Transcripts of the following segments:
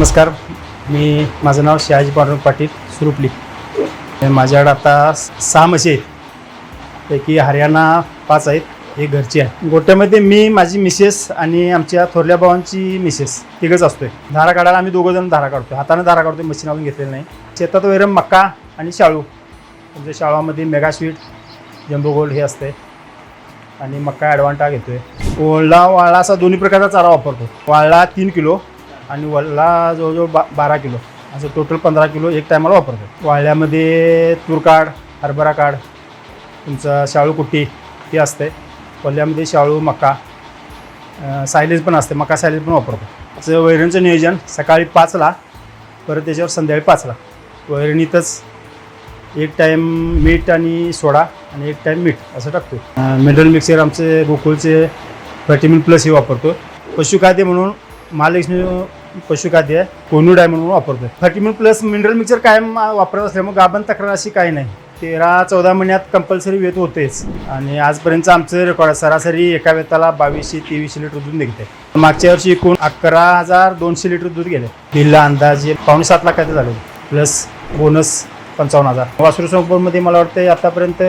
नमस्कार. मी माझं नाव शहाजी पांडुरंग पाटील सुरुपली. माझ्याकडे आता सहा म्हशी आहेत. पैकी हरियाणा पाच आहेत हे घरची आहे. गोट्यामध्ये मी माझी मिसेस आणि आमच्या थोरल्या भावांची मिसेस तिघंच असतोय. धारा काढायला आम्ही दोघं जण धारा काढतोय. हाताने धारा काढतोय मशीन आपण घेतलेलं नाही. शेतात वगैरे मक्का आणि शाळू. म्हणजे शाळामध्ये मेगा स्वीट जम्बो गोल्ड हे असते आणि मक्का ॲडवांटा घेतोय. ओळला वाळला असा दोन्ही प्रकारचा चारा वापरतो. वाळला तीन किलो आणि वल्ला जवळजवळ बा बारा किलो. असं टोटल पंधरा किलो एक टायमाला वापरतो वाळ्यामध्ये तूर काढ हरभरा काढ तुमचं शाळू कुट्टी हे असते वल्ल्यामध्ये शाळू मका सायलेज पण असते मका सायलेज पण वापरतो असं वैरणचं नियोजन सकाळी पाचला परत त्याच्यावर संध्याकाळी पाचला वैरणीतच एक टाईम मीठ आणि सोडा आणि एक टाईम मीठ असं टाकतो मिनरल मिक्सर आमचे गोकुळचे व्हिटॅमिन प्लस हे वापरतो पशुखाद्य म्हणून महालक्ष्मी पशुखाद्य कोनुड आहे म्हणून वापरतो व्हिटॅमिन प्लस मिनरल मिक्सर कायम वापरत असल्यामुळे गाभण तक्रार अशी काही नाही. तेरा चौदा महिन्यात कंपल्सरी वेत होतेच. आणि आजपर्यंत आमचं रेकॉर्ड सरासरी एका वेताला बावीसशे तेवीसशे लिटर दूध निघते मागच्या वर्षी एकूण अकरा हजार दोनशे लिटर दूध गेले. बिलला अंदाजे पावणे सात लाख काहीतरी झाले. प्लस बोनस पंचावन्न हजार. वासरू संपूर्णमध्ये मला वाटतं आतापर्यंत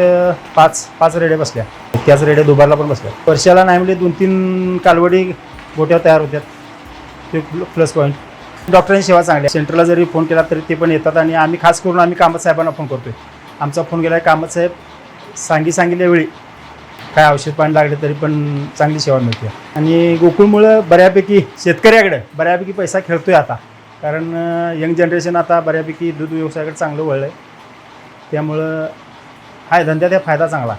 पाच पाच रेड्या बसल्या. त्याच रेड्या दुबारला पण बसल्या. वर्षाला नाही म्हणजे दोन तीन कालवडी गोट्या तयार होत्या ते प्लस पॉईंट डॉक्टरांची सेवा चांगली आहे. सेंटरला जरी फोन केला तरी ते पण येतात आणि आम्ही खास करून आम्ही कामत साहेबांना फोन करतोय. आमचा फोन गेला आहे कामत साहेब. सांगी सांगितल्या वेळी. काय औषध पाणी लागले तरी पण चांगली सेवा मिळते. आणि गोकुळमुळं बऱ्यापैकी शेतकऱ्याकडे बऱ्यापैकी पैसा खेळतोय आता. कारण यंग जनरेशन आता बऱ्यापैकी दूध व्यवसायाकडे चांगलं वळलं आहे त्यामुळं हाय धंद्यात फायदा चांगला